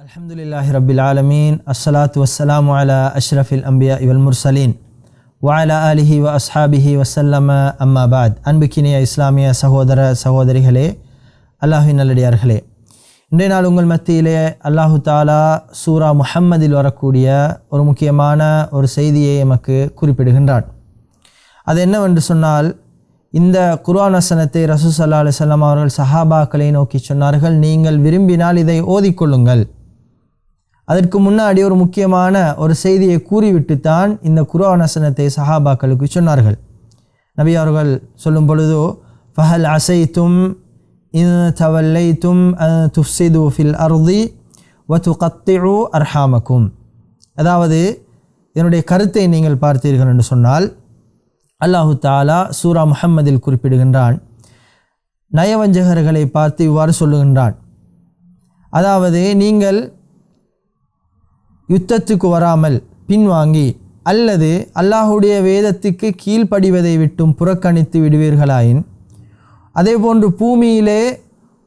அலமதுல்லாஹி ரபில் ஆலமீன் அஸ்ஸலாத்து வஸ்ஸலாமு அலா அஷ்ரஃபில் அம்பியா இவல் முர்சலீன் வாலா அலிஹி வ அஸ்ஹாபிஹி வசல்லம அம்மாபாத் அன்புக்கினிய இஸ்லாமிய சகோதர சகோதரிகளே அல்லாஹின் நல்லடியார்களே இன்றைய நாள் உங்கள் மத்தியிலே அல்லாஹு தாலா சூரா முஹம்மதில் வரக்கூடிய ஒரு முக்கியமான ஒரு செய்தியை எமக்கு குறிப்பிடுகின்றான். அது என்னவென்று சொன்னால் இந்த குர்ஆன் வசனத்தை ரசூ சல்லா அலுவலாம் அவர்கள் சஹாபாக்களை நோக்கி சொன்னார்கள் நீங்கள் விரும்பினால் இதை ஓதிக்கொள்ளுங்கள் அதற்கு முன்னாடி ஒரு முக்கியமான ஒரு செய்தியை கூறிவிட்டு தான் இந்த குரான் வசனத்தை சஹாபாக்களுக்கு சொன்னார்கள். நபி அவர்கள் சொல்லும் பொழுதோ ஃபஹல் அசைத்தும் தவல்லைத்தும் துஃப்சிது ஃபில் அருதி வத்து துகத்திஉ அர்ஹாமக்கும். அதாவது இதனுடைய கருத்தை நீங்கள் பார்த்தீர்கள் என்று சொன்னால் அல்லாஹு தாலா சூரா முஹம்மதில் குறிப்பிடுகின்றான். நயவஞ்சகர்களை பார்த்து இவ்வாறு சொல்லுகின்றான். அதாவது நீங்கள் யுத்தத்துக்கு வராமல் பின்வாங்கி அல்லது அல்லாஹுடைய வேதத்துக்கு கீழ்ப்படிவதை விட்டும் புறக்கணித்து விடுவீர்களாயின் அதேபோன்று பூமியிலே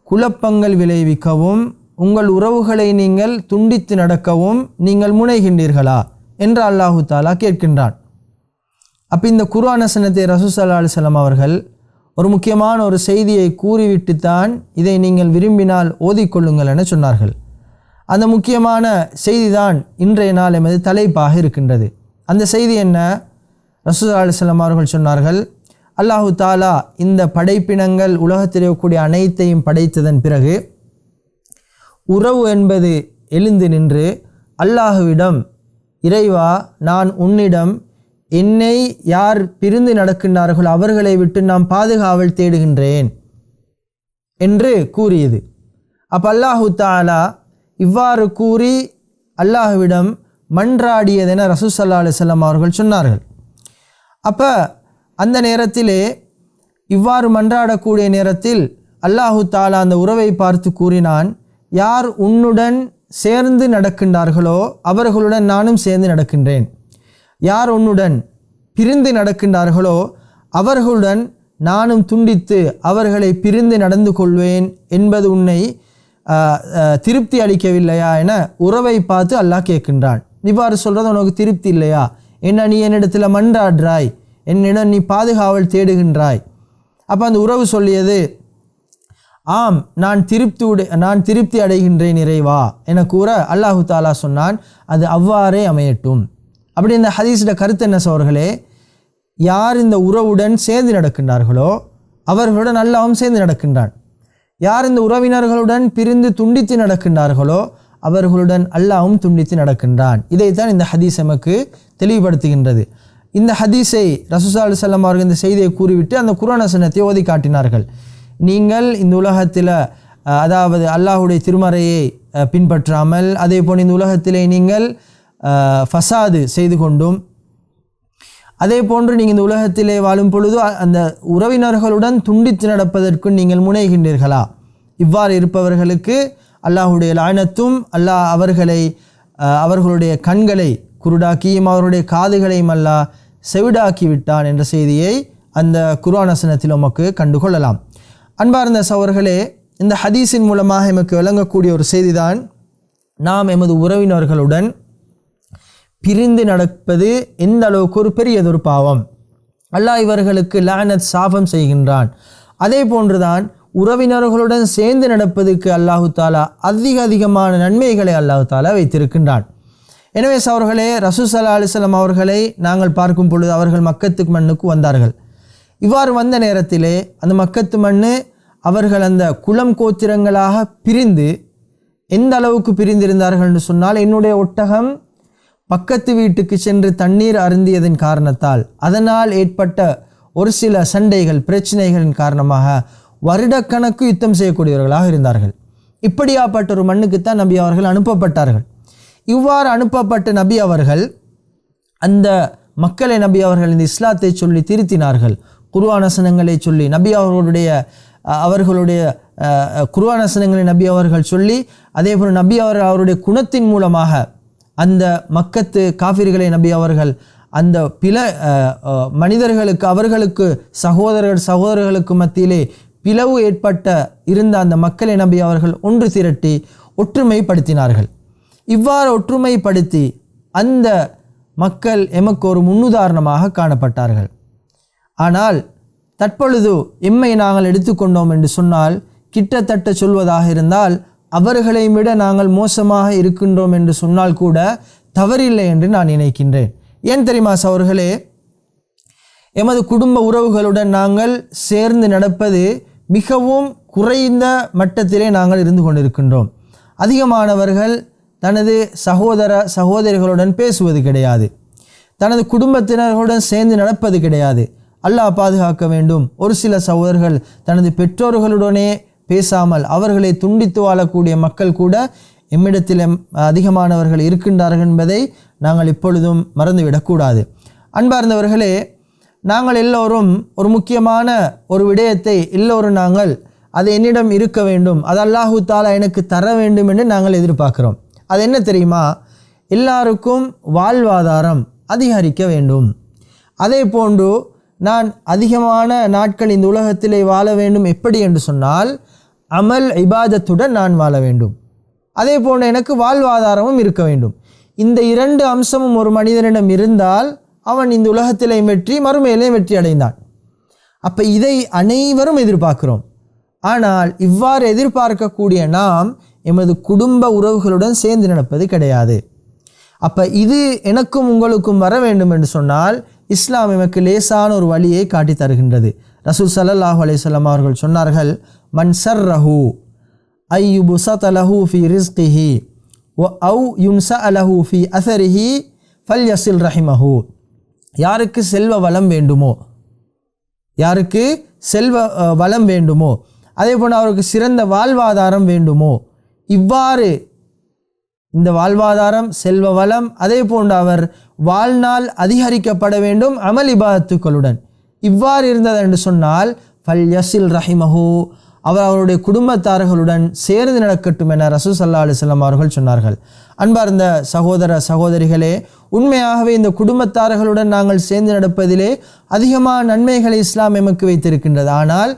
குழப்பங்கள் விளைவிக்கவும் உங்கள் உறவுகளை நீங்கள் துண்டித்து நடக்கவும் நீங்கள் முனைகின்றீர்களா? என்று அல்லாஹு தாலா கேட்கின்றான். அப்போ இந்த குர்ஆன் ரசூசல்லா அலுவலம் அவர்கள் ஒரு முக்கியமான ஒரு செய்தியை கூறிவிட்டு தான் இதை நீங்கள் விரும்பினால் ஓதிக்கொள்ளுங்கள் என சொன்னார்கள். அந்த முக்கியமான செய்தி தான் இன்றைய நாள் எமது தலைப்பாக இருக்கின்றது. அந்த செய்தி என்ன? ரசூசல்லா அலுவலம் அவர்கள் சொன்னார்கள் அல்லாஹு தாலா இந்த படைப்பினங்கள் உலகத்தில் இருக்கக்கூடிய அனைத்தையும் படைத்ததன் பிறகு உறவு என்பது எழுந்து நின்று அல்லாஹுவிடம் இறைவா நான் உன்னிடம் என்னை யார் பிரிந்து நடக்கின்றார்களோ அவர்களை விட்டு நாம் பாதுகாவல் தேடுகின்றேன் என்று கூறியது. அப்போ அல்லாஹு தாலா இவ்வாறு கூறி அல்லாஹுவிடம் மன்றாடியதென ரசூசல்லா அலுவலம் அவர்கள் சொன்னார்கள். அப்போ அந்த நேரத்திலே இவ்வாறு மன்றாடக்கூடிய நேரத்தில் அல்லாஹு தாலா அந்த உறவை பார்த்து கூறினான் யார் உன்னுடன் சேர்ந்து நடக்கின்றார்களோ அவர்களுடன் நானும் சேர்ந்து நடக்கின்றேன். யார் உன்னுடன் பிரிந்து நடக்கின்றார்களோ அவர்களுடன் நானும் துண்டித்து அவர்களை பிரிந்து நடந்து கொள்வேன் என்பது உன்னை திருப்தி அளிக்கவில்லையா என உறவை பார்த்து அல்லாஹ் கேட்கின்றான். இவ்வாறு சொல்கிறது உனக்கு திருப்தி இல்லையா? என்ன நீ என்னிடத்தில் மன்றாடுறாய்? என்னிடம் நீ பாதுகாவல் தேடுகின்றாய். அப்போ அந்த உறவு சொல்லியது ஆம் நான் திருப்தி உடை நான் திருப்தி அடைகின்றேன் இறைவா என கூற அல்லாஹு தாலா சொன்னான். அது அவ்வாறே அமையட்டும். அப்படி இந்த ஹதீஸோட கருத்து என்ன சோர்களே? யார் இந்த உறவுடன் சேர்ந்து நடக்கின்றார்களோ அவர்களுடன் அல்லாவும் சேர்ந்து நடக்கின்றான். யார் இந்த உறவினர்களுடன் பிரிந்து துண்டித்து நடக்கின்றார்களோ அவர்களுடன் அல்லாவும் துண்டித்து நடக்கின்றான். இதைத்தான் இந்த ஹதீஸ் எமக்கு தெளிவுபடுத்துகின்றது. இந்த ஹதீஸை ரசூசா அலி சல்லாம் அவர்கள் இந்த செய்தியை கூறிவிட்டு அந்த குரானசனத்தை ஓதி காட்டினார்கள். நீங்கள் இந்த உலகத்தில் அதாவது அல்லாஹுடைய திருமறையை பின்பற்றாமல் அதே போல் இந்த உலகத்திலே நீங்கள் ஃபசாது செய்து கொண்டும் அதே போன்று நீங்கள் இந்த உலகத்திலே வாழும் பொழுது அந்த உறவினர்களுடன் துண்டித்து நடப்பதற்கு நீங்கள் முனைகின்றீர்களா? இவ்வாறு இருப்பவர்களுக்கு அல்லாஹுடைய லாயனத்தும் அல்லாஹ் அவர்களை அவர்களுடைய கண்களை குருடாக்கியும் அவருடைய காதுகளையும் அல்லாஹ் செவிடாக்கி விட்டான் என்ற செய்தியை அந்த குர்வானசனத்தில் நமக்கு கண்டுகொள்ளலாம். அன்பார்ந்த சவர்களே இந்த ஹதீஸின் மூலமாக எமக்கு விளங்கக்கூடிய ஒரு செய்திதான் நாம் எமது உறவினர்களுடன் பிரிந்து நடப்பது எந்த அளவுக்கு ஒரு பெரியதொரு பாவம். அல்லாஹ் இவர்களுக்கு லானத் சாபம் செய்கின்றான். அதே போன்றுதான் உறவினர்களுடன் சேர்ந்து நடப்பதற்கு அல்லாஹு தாலா அதிக அதிகமான நன்மைகளை அல்லாஹு தாலா வைத்திருக்கின்றான். எனவே அவர்களே ரசூசல்லா அலிஸ்லாம் அவர்களை நாங்கள் பார்க்கும் பொழுது அவர்கள் மக்கத்துக்கு மண்ணுக்கு வந்தார்கள். இவ்வாறு வந்த நேரத்திலே அந்த மக்கத்து மண்ணு அவர்கள் அந்த குளம் கோத்திரங்களாக பிரிந்து எந்த அளவுக்கு பிரிந்திருந்தார்கள் என்று சொன்னால் என்னுடைய ஒட்டகம் பக்கத்து வீட்டுக்கு சென்று தண்ணீர் அருந்தியதன் காரணத்தால் அதனால் ஏற்பட்ட ஒரு சில சண்டைகள் பிரச்சனைகளின் காரணமாக வருடக்கணக்கு யுத்தம் செய்யக்கூடியவர்களாக இருந்தார்கள். இப்படியாப்பட்ட ஒரு மண்ணுக்குத்தான் நபி அவர்கள் அனுப்பப்பட்டார்கள். இவ்வாறு அனுப்பப்பட்ட நபி அவர்கள் அந்த மக்களை நபி அவர்கள் இந்த இஸ்லாத்தை சொல்லி திருத்தினார்கள். குருவானசனங்களை சொல்லி நபி அவர்களுடைய அவர்களுடைய குருவானசனங்களை நபி அவர்கள் சொல்லி அதே போல் நபி அவர்கள் அவருடைய குணத்தின் மூலமாக அந்த மக்கத்து காஃபிர்களை நபி அவர்கள் அந்த பில மனிதர்களுக்கு அவர்களுக்கு சகோதரர்கள் சகோதரர்களுக்கு மத்தியிலே பிளவு ஏற்பட்ட இருந்த அந்த மக்களை நபி அவர்கள் ஒன்று திரட்டி ஒற்றுமைப்படுத்தினார்கள். இவ்வாறு ஒற்றுமைப்படுத்தி அந்த மக்கள் எமக்கு ஒரு முன்னுதாரணமாக காணப்பட்டார்கள். ஆனால் தற்பொழுது எம்மை நாங்கள் எடுத்துக்கொண்டோம் என்று சொன்னால் கிட்டத்தட்ட சொல்வதாக இருந்தால் அவர்களை விட நாங்கள் மோசமாக இருக்கின்றோம் என்று சொன்னால் கூட தவறில்லை என்று நான் நினைக்கின்றேன். ஏன் தெரியுமா சவர்களே எமது குடும்ப உறவுகளுடன் நாங்கள் சேர்ந்து நடப்பது மிகவும் குறைந்த மட்டத்திலே நாங்கள் இருந்து கொண்டிருக்கின்றோம். அதிகமானவர்கள் தனது சகோதர சகோதரிகளுடன் பேசுவது கிடையாது. தனது குடும்பத்தினர்களுடன் சேர்ந்து நடப்பது கிடையாது. அல்லாஹ் பாதுகாக்க வேண்டும். ஒரு சில சகோதரர்கள் தனது பெற்றோர்களுடனே பேசாமல் அவர்களை துண்டித்து வாழக்கூடிய மக்கள் கூட எம்மிடத்தில் அதிகமானவர்கள் இருக்கின்றார்கள் என்பதை நாங்கள் இப்பொழுதும் மறந்துவிடக்கூடாது. அன்பார்ந்தவர்களே நாங்கள் எல்லோரும் ஒரு முக்கியமான ஒரு விடயத்தை எல்லோரும் நாங்கள் அது என்னிடம் இருக்க வேண்டும். அது அல்லாஹு தாலா எனக்கு தர வேண்டும் என்று நாங்கள் எதிர்பார்க்குறோம். அது என்ன தெரியுமா? எல்லாருக்கும் வாழ்வாதாரம் அதிகரிக்க வேண்டும். அதே போன்று நான் அதிகமான நாட்கள் இந்த உலகத்திலே வாழ வேண்டும். எப்படி என்று சொன்னால் அமல் இபாதத்துடன் நான் வாழ வேண்டும். அதே போன்று எனக்கு வாழ்வாதாரமும் இருக்க வேண்டும். இந்த இரண்டு அம்சமும் ஒரு மனிதனிடம் இருந்தால் அவன் இந்த உலகத்திலே வெற்றி மறுமையிலையும் வெற்றி அடைந்தான். அப்போ இதை அனைவரும் எதிர்பார்க்கிறோம். ஆனால் இவ்வாறு எதிர்பார்க்கக்கூடிய நாம் எமது குடும்ப உறவுகளுடன் சேர்ந்து நடப்பது கிடையாது. அப்போ இது எனக்கும் உங்களுக்கும் வர வேண்டும் என்று சொன்னால் இஸ்லாம் எமக்கு லேசான ஒரு வழியை காட்டி தருகின்றது. ரசூல் சல்லாஹூ அலைஹி அவர்கள் சொன்னார்கள் மன் சர்ரஹு ஐயுபு சதலஹு ஃபி ரிஸ்கிஹி ஒ அவு யுன்ச அலஹு ஃபி அசரிஹி ஃபல் யசில் ரஹிமஹு யாருக்கு செல்வ வளம் வேண்டுமோ? யாருக்கு செல்வ வளம் வேண்டுமோ? அதே போன்று அவருக்கு சிறந்த வாழ்வாதாரம் வேண்டுமோ? இவ்வாறு இந்த வாழ்வாதாரம் செல்வ வளம் அதே போன்று அவர் வாழ்நாள் அதிகரிக்கப்பட வேண்டும் அமல் இபாதத்துக்களுடன். இவ்வாறு இருந்தது என்று சொன்னால் ஃபல் யசில் ரஹிமஹு அவர் அவருடைய குடும்பத்தார்களுடன் சேர்ந்து நடக்கட்டும் என ரசூ சல்லா அலுவலம் அவர்கள் சொன்னார்கள். அன்பார்ந்த சகோதர சகோதரிகளே உண்மையாகவே இந்த குடும்பத்தார்களுடன் நாங்கள் சேர்ந்து நடப்பதிலே அதிகமான நன்மைகளை இஸ்லாம் எமக்கு வைத்திருக்கின்றது. ஆனால்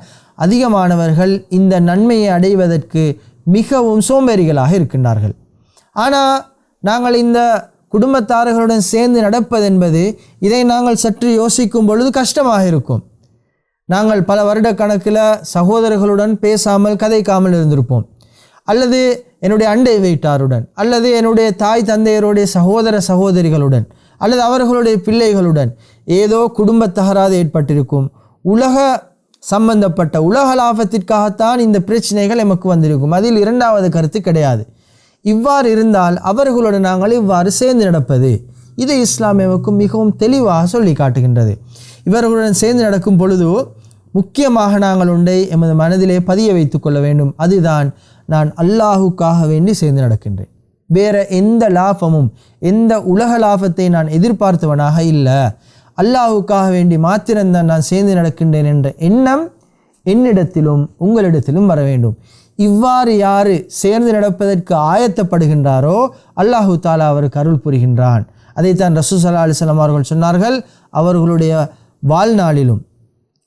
அதிகமானவர்கள் இந்த நன்மையை அடைவதற்கு மிகவும் சோம்பேறிகளாக இருக்கின்றார்கள். ஆனால் நாங்கள் இந்த குடும்பத்தார்களுடன் சேர்ந்து நடப்பதென்பது இதை நாங்கள் சற்று யோசிக்கும் பொழுது கஷ்டமாக இருக்கும். நாங்கள் பல வருட கணக்கில் சகோதரர்களுடன் பேசாமல் கதைக்காமல் இருந்திருப்போம். அல்லது என்னுடைய அண்டை வீட்டாருடன் அல்லது என்னுடைய தாய் தந்தையருடைய சகோதர சகோதரிகளுடன் அல்லது அவர்களுடைய பிள்ளைகளுடன் ஏதோ குடும்ப தகராறு ஏற்பட்டிருக்கும். உலக சம்பந்தப்பட்ட உலக லாபத்திற்காகத்தான் இந்த பிரச்சனைகள் எமக்கு வந்திருக்கும். அதில் இரண்டாவது கருத்து கிடையாது. இவ்வாறு இருந்தால் அவர்களுடன் நாங்கள் இவ்வாறு சேர்ந்து நடப்பது? இது இஸ்லாமியவுக்கும் மிகவும் தெளிவாக சொல்லி காட்டுகின்றது. இவர்களுடன் சேர்ந்து நடக்கும் பொழுது முக்கியமாக நாங்கள் ஒன்றை எமது மனதிலே பதிய வைத்து கொள்ள வேண்டும். அதுதான் நான் அல்லாஹுக்காக வேண்டி சேர்ந்து நடக்கின்றேன். வேற எந்த லாபமும் எந்த உலக லாபத்தை நான் எதிர்பார்த்தவனாக இல்லை. அல்லாஹுக்காக வேண்டி மாத்திரம்தான் நான் சேர்ந்து நடக்கின்றேன் என்ற எண்ணம் என்னிடத்திலும் உங்களிடத்திலும் வர வேண்டும். இவ்வாறு யாரு சேர்ந்து நடப்பதற்கு ஆயத்தப்படுகின்றாரோ அல்லாஹு தாலா அவருக்கு அருள் புரிகின்றான். அதைத்தான் ரசூ சல்லா அலிஸ்லாம் அவர்கள் சொன்னார்கள் அவர்களுடைய வாழ்நாளிலும்.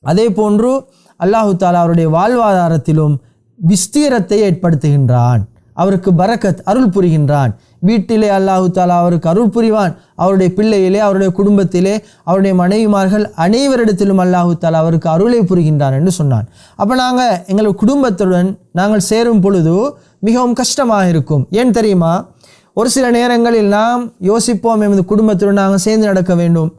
அதே போன்று அல்லாஹு தாலா அவருடைய வாழ்வாதாரத்திலும் விஸ்தீரத்தை ஏற்படுத்துகின்றான். அவருக்கு பரக்கத் அருள் புரிகின்றான். வீட்டிலே அல்லாஹு தாலா அவருக்கு அருள் புரிவான். அவருடைய பிள்ளையிலே அவருடைய குடும்பத்திலே அவருடைய மனைவிமார்கள் அனைவரிடத்திலும் அல்லாஹு தாலா அவருக்கு அருளை புரிகின்றான் என்று சொன்னான். அப்போ நாங்கள் எங்கள் குடும்பத்துடன் நாங்கள் சேரும் பொழுது மிகவும் கஷ்டமாக இருக்கும். ஏன் தெரியுமா? ஒரு சில நேரங்களில் நாம் யோசிப்போம் எமது குடும்பத்துடன் நாங்கள் சேர்ந்து நடக்க வேண்டும்.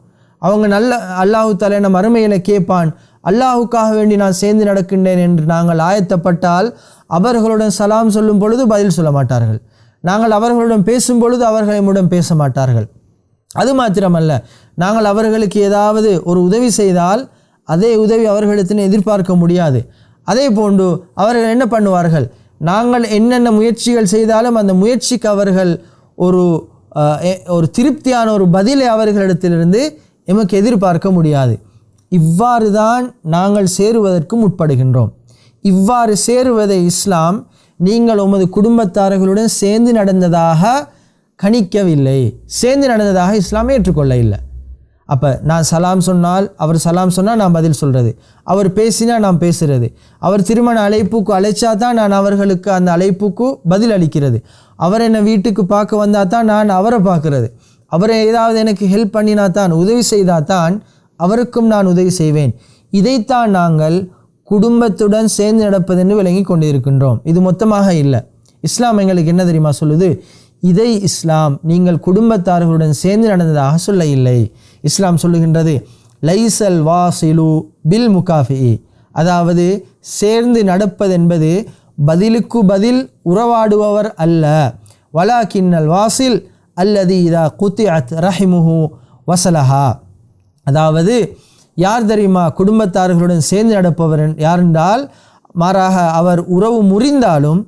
அவங்க நல்ல அல்லாஹு தாலா நம்ம அருமையில் கேட்பான். அல்லாஹுக்காக வேண்டி நான் சேர்ந்து நடக்கின்றேன் என்று நாங்கள் ஆயத்தப்பட்டால் அவர்களுடன் சலாம் சொல்லும் பொழுது பதில் சொல்ல மாட்டார்கள். நாங்கள் அவர்களுடன் பேசும் பொழுது அவர்கள் எம்முடன் பேச மாட்டார்கள் அது மாத்திரமல்ல நாங்கள் அவர்களுக்கு ஏதாவது ஒரு உதவி செய்தால் அதே உதவி அவர்களிடத்தின் எதிர்பார்க்க முடியாது. அதே போன்று அவர்கள் என்ன பண்ணுவார்கள்? நாங்கள் என்னென்ன முயற்சிகள் செய்தாலும் அந்த முயற்சிக்கு அவர்கள் ஒரு ஒரு திருப்தியான ஒரு பதிலை அவர்களிடத்திலிருந்து எமக்கு எதிர்பார்க்க முடியாது. இவ்வாறு தான் நாங்கள் சேருவதற்கு முற்படுகின்றோம் இவ்வாறு சேருவதை இஸ்லாம் நீங்கள் உமது குடும்பத்தார்களுடன் சேர்ந்து நடந்ததாக கணிக்கவில்லை. சேர்ந்து நடந்ததாக இஸ்லாமே ஏற்றுக்கொள்ள இல்லை அப்போ நான் சலாம் சொன்னால் அவர் சலாம் சொன்னால் நான் பதில் சொல்கிறது அவர் பேசினா நான் பேசுகிறது அவர் திருமண அழைப்புக்கு அழைச்சா தான் நான் அவர்களுக்கு அந்த அழைப்புக்கு பதில் அளிக்கிறது. அவர் என்னை வீட்டுக்கு பார்க்க வந்தால் தான் நான் அவரை பார்க்குறது. அவரை ஏதாவது எனக்கு ஹெல்ப் பண்ணினா தான் உதவி செய்தால் தான் அவருக்கும் நான் உதவி செய்வேன். இதைத்தான் நாங்கள் குடும்பத்துடன் சேர்ந்து நடப்பதென்று விளங்கி கொண்டிருக்கின்றோம். இது மொத்தமாக இல்லை. இஸ்லாம் எங்களுக்கு என்ன தெரியுமா சொல்லுது? இதை இஸ்லாம் நீங்கள் குடும்பத்தார்களுடன் சேர்ந்து நடந்ததாக சொல்ல இல்லை இஸ்லாம் சொல்லுகின்றது லைசல் வாசிலு பில் முகாஃபி அதாவது சேர்ந்து நடப்பதென்பது பதிலுக்கு பதில் உறவாடுபவர் அல்ல. வலா கிண்ணல் வாசில் அல்லது இதா குத்தி அத் ரஹிமுஹு வசலஹா. அதாவது யார் தெரியுமா? குடும்பத்தார்களுடன் சேர்ந்து நடப்பவர் யாரென்றால் மாறாக அவர் உறவு முறிந்தாலும்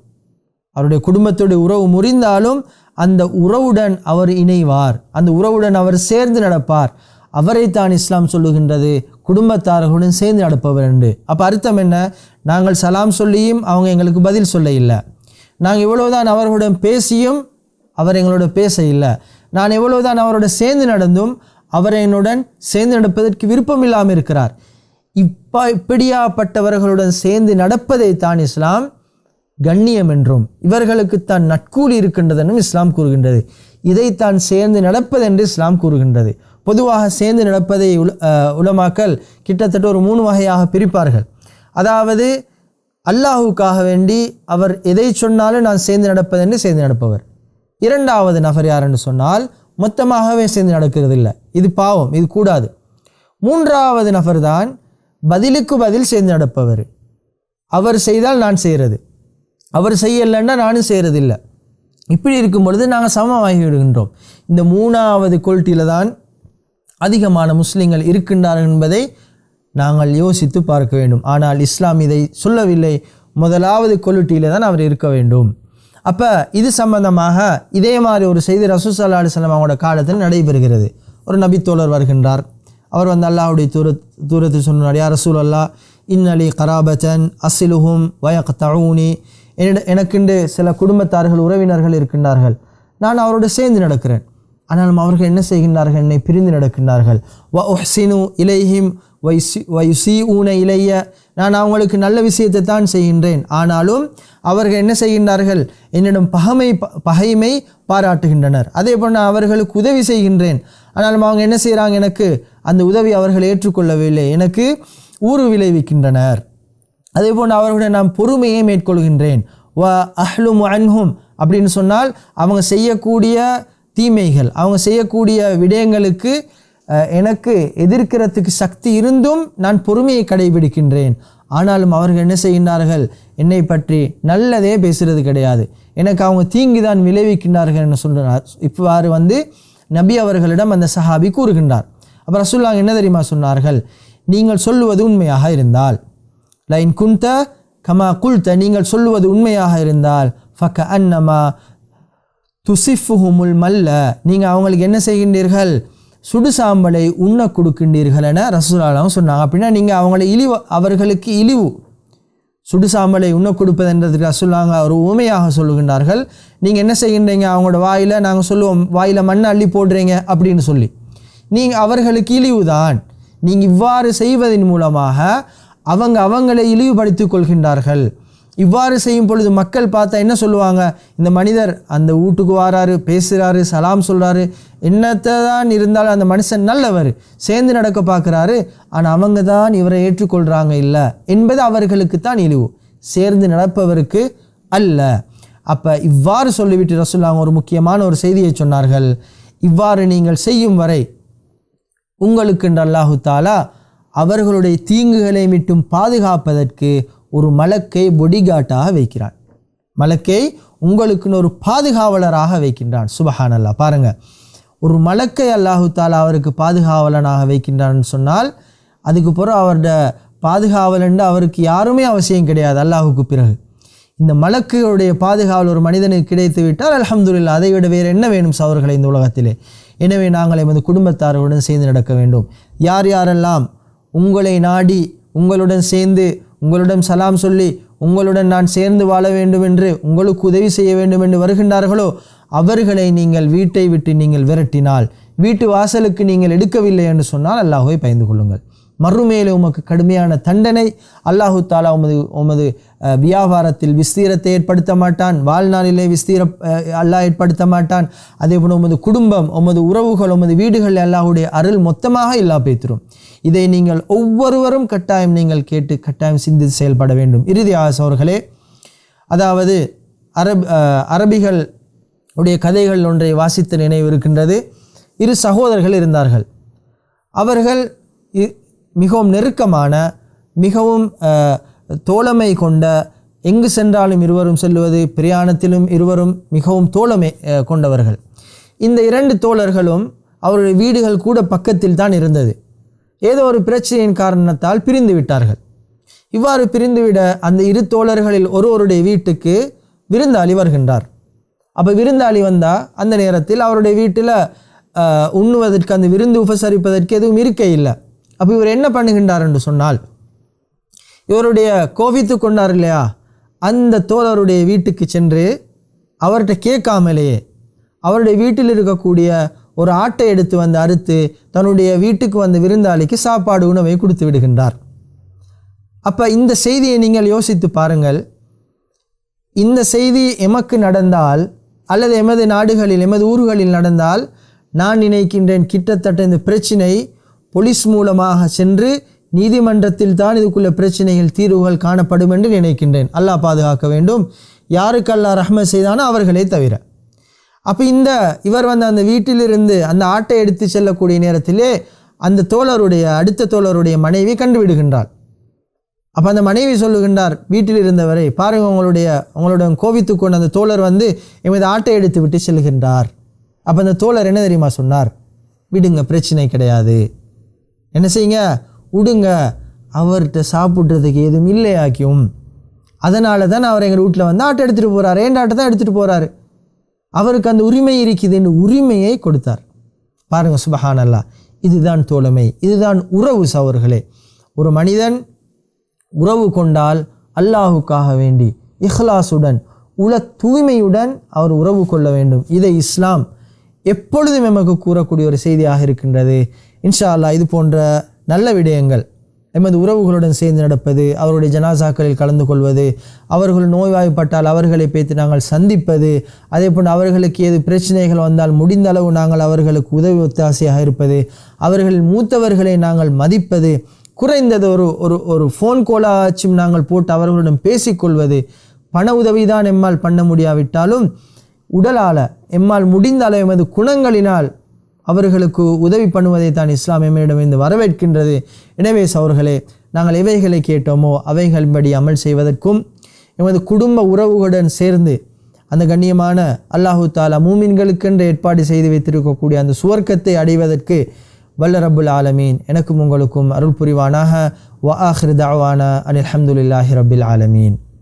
அவருடைய குடும்பத்துடைய உறவு முறிந்தாலும் அந்த உறவுடன் அவர் இணைவார். அந்த உறவுடன் அவர் சேர்ந்து நடப்பார். அவரைத்தான் இஸ்லாம் சொல்லுகின்றது. குடும்பத்தார்களுடன் சேர்ந்து நடப்பவர் என்று. அப்போ அர்த்தம் என்ன? நாங்கள் சலாம் சொல்லியும் அவங்க எங்களுக்கு பதில் சொல்ல இல்லை. நாங்கள் இவ்வளவுதான் அவர்களுடன் பேசியும் அவர் எங்களோட பேச இல்லை. நான் எவ்வளவுதான் அவரோட சேர்ந்து நடந்தும் அவர் என்னுடன் சேர்ந்து நடப்பதற்கு விருப்பம் இல்லாமல் இருக்கிறார். இப்ப இப்படியாப்பட்டவர்களுடன் சேர்ந்து நடப்பதை தான் இஸ்லாம். கண்ணியம் என்றும் இவர்களுக்குத்தான் நட்கூலி இருக்கின்றதென்றும் இஸ்லாம் கூறுகின்றது. இதைத்தான் சேர்ந்து நடப்பதென்று இஸ்லாம் கூறுகின்றது. பொதுவாக சேர்ந்து நடப்பதை உல உலமாக்கல் கிட்டத்தட்ட ஒரு மூணு வகையாக பிரிப்பார்கள். அதாவது அல்லாஹுக்காக வேண்டி அவர் எதை சொன்னாலும் நான் சேர்ந்து நடப்பதென்று சேர்ந்து நடப்பவர். இரண்டாவது நபர் யார் என்று சொன்னால் மொத்தமாகவே சேர்ந்து நடக்கிறது இல்லை இது பாவம் இது கூடாது. மூன்றாவது நபர் தான் பதிலுக்கு பதில் சேர்ந்து நடப்பவர். அவர் செய்தால் நான் செய்கிறது அவர் செய்யலைன்னா நானும் செய்கிறதில்லை இப்படி இருக்கும் பொழுது நாங்கள் சமமாகி விடுகின்றோம். இந்த மூணாவது குவாலிட்டியில் தான் அதிகமான முஸ்லீம்கள் இருக்கின்றார்கள் என்பதை நாங்கள் யோசித்து பார்க்க வேண்டும். ஆனால் இஸ்லாம் இதை சொல்லவில்லை. முதலாவது குவாலிட்டியில் தான் அவர் இருக்க வேண்டும். அப்போ இது சம்பந்தமாக இதே மாதிரி ஒரு செய்தி ரசூசல்லா அலுவலம் அவங்களோட காலத்தில் நடைபெறுகிறது. ஒரு நபித்தோழர் வருகின்றார். அவர் வந்து அல்லாஹ்வுடைய தூர தூரத்தில் சொன்னார் யார் ரசூல் அல்லா இன்னலி கராபச்சன் அசிலுஹும் வயக் தவுனி என்னிட எனக்குண்டு சில குடும்பத்தார்கள் உறவினர்கள் இருக்கின்றார்கள். நான் அவரோடு சேர்ந்து நடக்கிறேன். ஆனாலும் அவர்கள் என்ன செய்கின்றார்கள்? என்னை பிரிந்து நடக்கின்றார்கள். வ உஹ்சினு இலைஹிம் வைசி வைசி ஊன இலைய நான் அவங்களுக்கு நல்ல விஷயத்தை தான் செய்கின்றேன். ஆனாலும் அவர்கள் என்ன செய்கின்றார்கள்? என்னிடம் பகமை ப- பகைமை பாராட்டுகின்றனர். அதே போல் நான் அவர்களுக்கு உதவி செய்கின்றேன். ஆனாலும் அவங்க என்ன செய்கிறாங்க எனக்கு? அந்த உதவி அவர்கள் ஏற்றுக்கொள்ளவில்லை. எனக்கு ஊறு விளைவிக்கின்றனர். அதே போன்று அவர்களுடைய நான் பொறுமையை மேற்கொள்கின்றேன். வ அஹ்லும் அன்ஹும் அப்படின்னு சொன்னால் அவங்க செய்யக்கூடிய தீமைகள் அவங்க செய்யக்கூடிய விடயங்களுக்கு எனக்கு எதிர்க்கிறதுக்கு சக்தி இருந்தும் நான் பொறுமையை கடைபிடிக்கின்றேன். ஆனாலும் அவர்கள் என்ன செய்கின்றார்கள்? என்னை பற்றி நல்லதே பேசுகிறது கிடையாது. எனக்கு அவங்க தீங்கு தான் விளைவிக்கின்றார்கள் என்று சொல்கிறார் இவ்வாறு வந்து நபி அவர்களிடம் அந்த சஹாபி கூறுகின்றார். அப்போ ரசுல்லாங்க என்ன தெரியுமா சொன்னார்கள்? நீங்கள் சொல்லுவது உண்மையாக இருந்தால் லைன் குந்த கமா குல்த நீங்கள் சொல்லுவது உண்மையாக இருந்தால் ஃபக்க அன்னமா துசிஃபுஹுமுல் மல்ல. நீங்கள் அவங்களுக்கு என்ன செய்கின்றீர்கள்? சுடுசாம்பலை உண்ண கொடுக்கின்றீர்கள் என ரசூலாலாம் சொன்னாங்க. அப்படின்னா நீங்கள் அவங்களை இழிவு அவர்களுக்கு இழிவு. சுடுசாம்பலை உண்ண கொடுப்பதுன்றதுக்கு ரசூலாங்க ஒரு உண்மையாக சொல்லுகின்றார்கள். நீங்கள் என்ன செய்கின்றீங்க? அவங்களோட வாயில் நாங்கள் சொல்லுவோம் வாயில் மண்ணை அள்ளி போடுறீங்க அப்படின்னு சொல்லி. நீங்கள் அவர்களுக்கு இழிவுதான். நீங்கள் இவ்வாறு செய்வதன் மூலமாக அவங்க அவங்களை இழிவுபடுத்திக் கொள்கின்றார்கள். இவ்வாறு செய்யும் பொழுது மக்கள் பார்த்தா என்ன சொல்லுவாங்க? இந்த மனிதர் அந்த வீட்டுக்கு வாராரு பேசுகிறாரு சலாம் சொல்கிறாரு என்னத்தை தான் இருந்தாலும் அந்த மனுஷன் நல்லவர். சேர்ந்து நடக்க பார்க்குறாரு. ஆனால் அவங்க தான் இவரை ஏற்றுக்கொள்கிறாங்க இல்லை என்பது அவர்களுக்கு தான் இழிவு. சேர்ந்து நடப்பவருக்கு அல்ல. அப்போ இவ்வாறு சொல்லிவிட்டு ரசூல்லாங்க ஒரு முக்கியமான ஒரு செய்தியை சொன்னார்கள். இவ்வாறு நீங்கள் செய்யும் வரை உங்களுக்கு அல்லாஹு தாலா அவர்களுடைய தீங்குகளை விட்டும் பாதுகாப்பதற்கு ஒரு மலக்கை பொடிகாட்டாக வைக்கிறான். மலக்கை உங்களுக்குன்னு ஒரு பாதுகாவலராக வைக்கின்றான். சுபஹான் அல்லா பாருங்க. ஒரு மலக்கை அல்லாஹு தாலா அவருக்கு பாதுகாவலனாக வைக்கின்றான்னு சொன்னால் அதுக்கு பிறகு அவரோட பாதுகாவலன்னு அவருக்கு யாருமே அவசியம் கிடையாது. அல்லாஹுக்கு பிறகு. இந்த மலக்குகளுடைய பாதுகாவல் ஒரு மனிதனுக்கு கிடைத்து விட்டால் அல்ஹம்துலில்லாஹ் அதை விட வேறு என்ன வேணும் சவர்களை இந்த உலகத்திலே? எனவே நாங்கள் எமது குடும்பத்தார்களுடன் சேர்ந்து நடக்க வேண்டும். யார் யாரெல்லாம் உங்களை நாடி உங்களுடன் சேர்ந்து உங்களிடம் சலாம் சொல்லி உங்களுடன் நான் சேர்ந்து வாழ வேண்டும் என்று உங்களுக்கு உதவி செய்ய வேண்டும் என்று வருகின்றார்களோ அவர்களை நீங்கள் வீட்டை விட்டு நீங்கள் விரட்டினால் வீட்டு வாசலுக்கு நீங்கள் எடுக்கவில்லை என்று சொன்னால் அல்லாஹுவை பயந்து கொள்ளுங்கள். மறுமேலே உமக்கு கடுமையான தண்டனை. அல்லாஹு தாலா உமது உமது வியாபாரத்தில் விஸ்தீரத்தை ஏற்படுத்த மாட்டான். வாழ்நாளிலே விஸ்தீர அல்லாஹ் ஏற்படுத்த மாட்டான். அதே போல் உமது குடும்பம் உமது உறவுகள் உமது வீடுகளில் அல்லாஹுடைய அருள் மொத்தமாக இல்லா பேத்துரும். இதை நீங்கள் ஒவ்வொருவரும் கட்டாயம் நீங்கள் கேட்டு கட்டாயம் சிந்தித்து செயல்பட வேண்டும். இறுதி ஆசவர்களே அதாவது அரப் அரபிகள் உடைய கதைகள் ஒன்றை வாசித்த நினைவு இருக்கின்றது. இரு சகோதரர்கள் இருந்தார்கள். அவர்கள் இ- மிகவும் நெருக்கமான மிகவும் தோழமை கொண்ட எங்கு சென்றாலும் இருவரும் செல்வது பிரயாணத்திலும் இருவரும் மிகவும் தோழமை கொண்டவர்கள். இந்த இரண்டு தோழர்களும் அவருடைய வீடுகள் கூட பக்கத்தில் தான் இருந்தது. ஏதோ ஒரு பிரச்சனையின் காரணத்தால் பிரிந்து விட்டார்கள். இவ்வாறு பிரிந்துவிட அந்த இரு தோழர்களில் ஒருவருடைய வீட்டுக்கு விருந்தாளி வருகின்றார். அப்போ விருந்தாளி வந்தால் அந்த நேரத்தில் அவருடைய வீட்டில் உண்ணுவதற்கு அந்த விருந்து உபசரிப்பதற்கு எதுவும் இருக்கே இல்லை அப்போ இவர் என்ன பண்ணுகின்றார் என்று சொன்னால் இவருடைய கோவித்து கொண்டார் இல்லையா? அந்த தோழருடைய வீட்டுக்கு சென்று அவர்கிட்ட கேட்காமலேயே அவருடைய வீட்டில் இருக்கக்கூடிய ஒரு ஆட்டை எடுத்து வந்து அறுத்து தன்னுடைய வீட்டுக்கு வந்த விருந்தாளிக்கு சாப்பாடு உணவை கொடுத்து விடுகின்றார். அப்போ இந்த செய்தியை நீங்கள் யோசித்து பாருங்கள். இந்த செய்தி எமக்கு நடந்தால் அல்லது எமது நாடுகளில் எமது ஊர்களில் நடந்தால் நான் நினைக்கின்றேன் கிட்டத்தட்ட இந்த பிரச்சினை போலீஸ் மூலமாக சென்று நீதிமன்றத்தில் தான் இதுக்குள்ள பிரச்சனைகள் தீர்வுகள் காணப்படும் என்று நினைக்கின்றேன். அல்லாஹ் பாதுகாக்க வேண்டும். யாருக்கு அல்லாஹ் ரஹ்ம செய்தானோ அவர்களே தவிர. அப்போ இந்த இவர் வந்து அந்த வீட்டிலிருந்து அந்த ஆட்டை எடுத்து செல்லக்கூடிய நேரத்திலே அந்த தோழருடைய அடுத்த தோழருடைய மனைவி கண்டுவிடுகின்றார் அப்போ அந்த மனைவி சொல்லுகின்றார் வீட்டில் இருந்தவரை பாருங்க உங்களுடைய உங்களுடன் கோவித்து கொண்டு அந்த தோழர் வந்து எமது ஆட்டை எடுத்து விட்டு செல்கின்றார். அப்போ அந்த தோழர் என்ன தெரியுமா சொன்னார்? விடுங்க பிரச்சனை கிடையாது. என்ன செய்யுங்க? விடுங்க அவர்கிட்ட சாப்பிட்றதுக்கு எதுவும் இல்லையாக்கியும் அதனால தான் அவர் எங்கள் வீட்டில் வந்து ஆட்டை எடுத்துகிட்டு போகிறார் ஏன் ஆட்டை தான் எடுத்துகிட்டு போகிறாரு அவருக்கு அந்த உரிமை இருக்குதுன்னு உரிமையை கொடுத்தார். பாருங்கள் சுபஹானல்லா. இதுதான் தோழமை. இதுதான் உறவு சவர்களே ஒரு மனிதன் உறவு கொண்டால் அல்லாஹுக்காக வேண்டி இஹ்லாசுடன் உல தூய்மையுடன் அவர் உறவு கொள்ள வேண்டும். இதை இஸ்லாம் எப்பொழுதும் எமக்கு கூறக்கூடிய ஒரு செய்தியாக இருக்கின்றது. இன்ஷா அல்லாஹ் இது போன்ற நல்ல விடயங்கள் எமது உறவுகளுடன் சேர்ந்து நடப்பது அவருடைய ஜனாசாக்களில் கலந்து கொள்வது அவர்கள் நோய்வாய்ப்பட்டால் அவர்களை பேத்து நாங்கள் சந்திப்பது அதே போன்று அவர்களுக்கு ஏது பிரச்சனைகள் வந்தால் முடிந்த அளவு நாங்கள் அவர்களுக்கு உதவி ஒத்தாசையாக இருப்பது அவர்களின் மூத்தவர்களை நாங்கள் மதிப்பது குறைந்தது ஒரு ஒரு ஒரு ஃபோன் கோலாச்சும் நாங்கள் போட்டு அவர்களுடன் பேசிக்கொள்வது பண உதவி தான் எம்மால் பண்ண முடியாவிட்டாலும் உடலால் எம்மால் முடிந்த அளவு எமது குணங்களினால் அவர்களுக்கு உதவி பண்ணுவதை தான் இஸ்லாம் எம்மிடமிருந்து வரவேற்கின்றது. எனவே சவர்களே நாங்கள் எவைகளை கேட்டோமோ அவைகளின்படி அமல் செய்வதற்கும் எமது குடும்ப உறவுகளுடன் சேர்ந்து அந்த கண்ணியமான அல்லாஹு தாலா மூமின்களுக்கென்று ஏற்பாடு செய்து வைத்திருக்கக்கூடிய அந்த சுவர்க்கத்தை அடைவதற்கு வல்ல ரப்புல் ஆலமீன். எனக்கும் உங்களுக்கும் அருள் புரிவானாக. வ ஆஹிர் தாவானா அனில் அஹமதுல்லாஹி ரபில் ஆலமீன்.